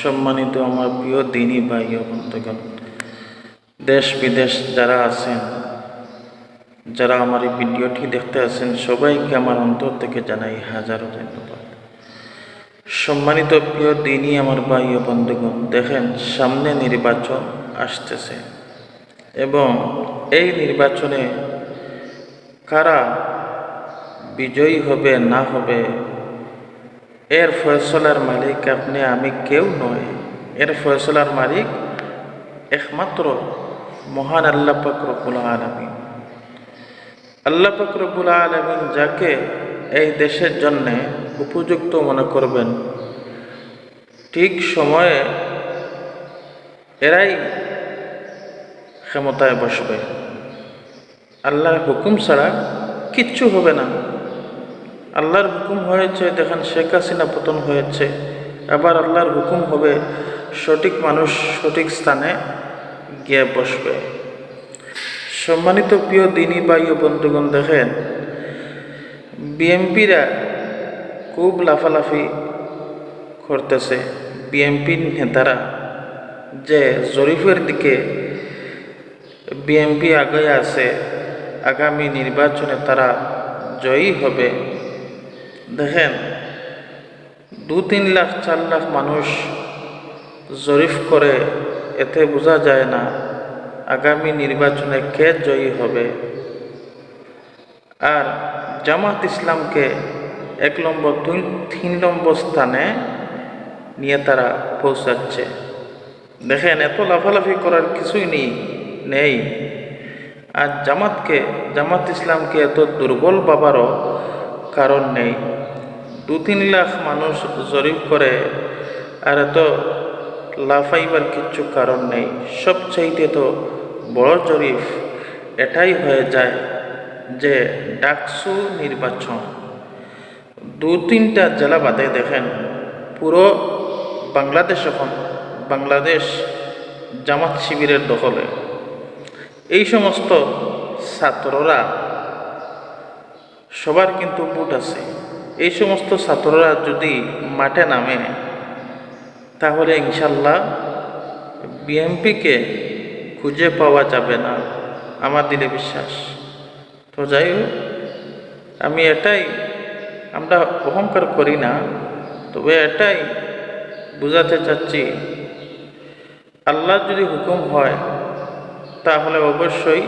সম্মানিত আমার প্রিয় দিনী ভাই বন্ধুগণ, দেশ বিদেশ যারা আছেন, যারা আমার এই ভিডিওটি দেখতে আছেন, সবাইকে আমার অন্তর থেকে জানাই হাজারো ধন্যবাদ। সম্মানিত প্রিয় দিনই আমার ভাই বন্ধুগণ, দেখেন সামনে নির্বাচন আসতেছে এবং এই নির্বাচনে কারা বিজয়ী হবে না হবে এর ফয়সলার মালিক আপনি, আমি কেউ নয় এর ফয়সলার মালিক একমাত্র মহান আল্লাহ পাকরবুল আলমিন। আল্লাহ পাকরবুল আলমিন যাকে এই দেশের জন্যে উপযুক্ত মনে করবেন, ঠিক সময়ে এরাই ক্ষমতায় বসবে। আল্লাহর হুকুম ছাড়া কিচ্ছু হবে না। আল্লাহর হুকুম হয়েছে, দেখেন শেখ হাসিনা পতন হয়েছে। আবার আল্লাহর হুকুম হবে, সঠিক মানুষ সঠিক স্থানে গিয়ে বসবে। সম্মানিত প্রিয় দিনী ভাই ও বন্ধুগণ, দেখেন, বিএমপিরা খুব লাফালাফি করতেছে। বিএমপির নেতারা যে জরিফের দিকে বিএমপি আগে আছে, আগামী নির্বাচনে তারা জয়ী হবে। দেখেন, দু তিন লাখ, চার লাখ মানুষ জরিফ করে, এতে বোঝা যায় না আগামী নির্বাচনে কে জয়ী হবে। আর জামাত ইসলামকে এক নম্বর, দুই, তিন নম্বর স্থানে নিয়ে তারা পৌঁছাচ্ছে। দেখেন, এত লাফালাফি করার কিছুই নেই নেই। আর জামাতকে, জামাত ইসলামকে এত দুর্বল বাবারও কারণ নেই। দু তিন লাখ মানুষ জরিপ করে, আর এত লাফাইবার কিচ্ছু কারণ নেই। সবচাইতে তো বড় জরিফ এটাই হয়ে যায় যে ডাকসু নির্বাচন। দু তিনটা জেলা বাদে দেখেন, পুরো বাংলাদেশ এখন বাংলাদেশ জামাত শিবিরের দখলে। এই সমস্ত ছাত্ররা সবার কিন্তু বুট আছে। এই সমস্ত ছাত্ররা যদি মাঠে নামে, তাহলে ইনশাল্লাহ বিএমপিকে খুঁজে পাওয়া যাবে না, আমার দিলে বিশ্বাস। তো যাই আমি এটাই, আমরা অহংকার করি না, তবে এটাই বুঝাতে চাচ্ছি। আল্লাহ যদি হুকুম হয়, তাহলে অবশ্যই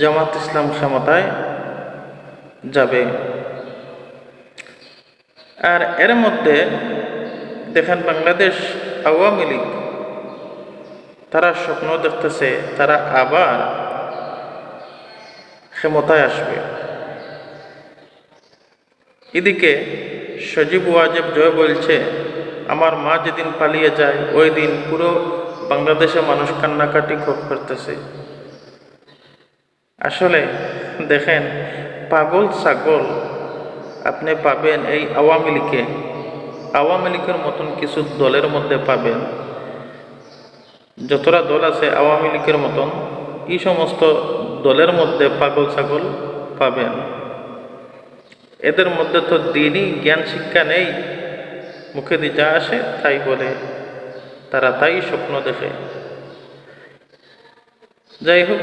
জামাত ইসলাম ক্ষমতায় যাবে। আর এর মধ্যে দেখেন বাংলাদেশ আওয়ামী লীগ, তারা স্বপ্ন দেখতেছে, তারা আবার ক্ষমতায় আসবে। এদিকে সজীব ওয়াজেব জয় বলছে, আমার মা যেদিন পালিয়ে যায়, ওই দিন পুরো বাংলাদেশে মানুষ কান্নাকাটি করতেছে। আসলে দেখেন, পাগল ছাগল আপনি পাবেন এই আওয়ামী লীগে আওয়ামী লীগের মতন কিছু দলের মধ্যে পাবেন। যতটা দল আছে আওয়ামী লীগের মতন, এই সমস্ত দলের মধ্যে পাগল ছাগল পাবেন। এদের মধ্যে তো দিনই জ্ঞান শিক্ষা নেই। মুখে দিয়ে যা আসে তাই বলে। তারা তাই স্বপ্ন দেখে। যাই হোক